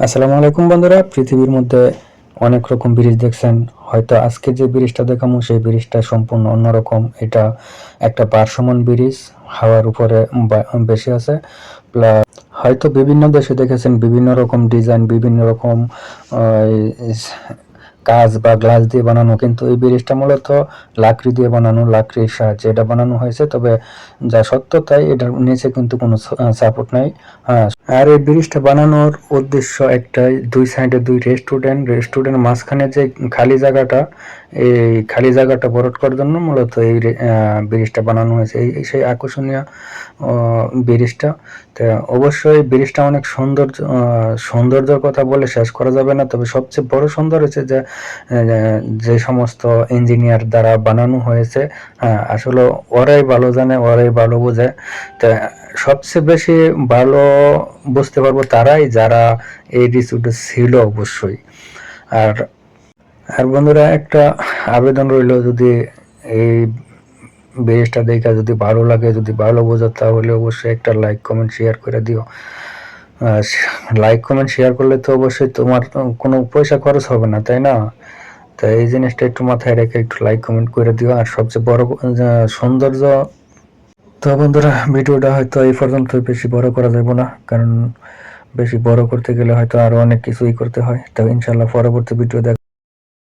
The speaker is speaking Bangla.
আসসালামু আলাইকুম বন্ধুরা, পৃথিবীর মধ্যে অনেক রকম ব্রিজ দেখছেন। হয়তো আজকে যে ব্রিজটা দেখামো সেই ব্রিজটা সম্পূর্ণ অন্যরকম। এটা একটা পার্শ্বমন ব্রিজ, হাওয়ার উপরে বেশি আছে। প্লাস হয়তো বিভিন্ন দেশে দেখেছেন বিভিন্ন রকম ডিজাইন, বিভিন্ন রকম কাজ বা গ্লাস দিয়ে বানানো, কিন্তু এই ব্রিজটা মূলত লাকড়ি দিয়ে বানানো, লাকড়ির সাহায্যে এটা বানানো হয়েছে। তবে যা সত্য তাই এটার নিচে কিন্তু কোনো সাপোর্ট নাই। হ্যাঁ আর এই ব্রিজটা বানানোর উদ্দেশ্য একটাই, দুই সাইডে দুই রেস্টুরেন্ট রেস্টুরেন্ট মাঝখানে যে খালি জায়গাটা এই খালি জায়গাটা ভরট করার জন্য মূলত এই ব্রিজটা বানানো হয়েছে। এই সেই আকর্ষণীয় ব্রিজটা। তো অবশ্যই ব্রিজটা অনেক সৌন্দর্য সৌন্দর্যের কথা বলে শেষ করা যাবে না। তবে সবচেয়ে বড় সৌন্দর্য হচ্ছে যে যে সমস্ত ইঞ্জিনিয়ার দ্বারা বানানো হয়েছে হ্যাঁ, আসলে ওরাই ভালো জানে ওরাই ভালো বোঝে। তা সবচেয়ে বেশি ভালো বুঝতে পারব তারাই যারা এই রিসুটে ছিল অবশ্যই। আর আর বন্ধুরা, একটা আবেদন রইল, যদি এই ব্রিজটা দেখে যদি ভালো লাগে, যদি ভালো বোঝো, তাহলে অবশ্যই একটা লাইক কমেন্ট শেয়ার করে দিও। লাইক কমেন্ট শেয়ার করলে তো অবশ্যই তোমার কোনো পয়সা খরচ হবে না, তাই না? তো এই জিনিসটা একটু মাথায় রেখে একটু লাইক কমেন্ট করে দিও। আর সবচেয়ে বড় সৌন্দর্য, তো বন্ধুরা, ভিডিওটা হয়তো এই পর্যন্ত বেশি বড় করা যাবে না, কারণ বেশি বড় করতে গেলে হয়তো আরও অনেক কিছুই করতে হয়। তো ইনশাল্লাহ পরবর্তী ভিডিও দেখ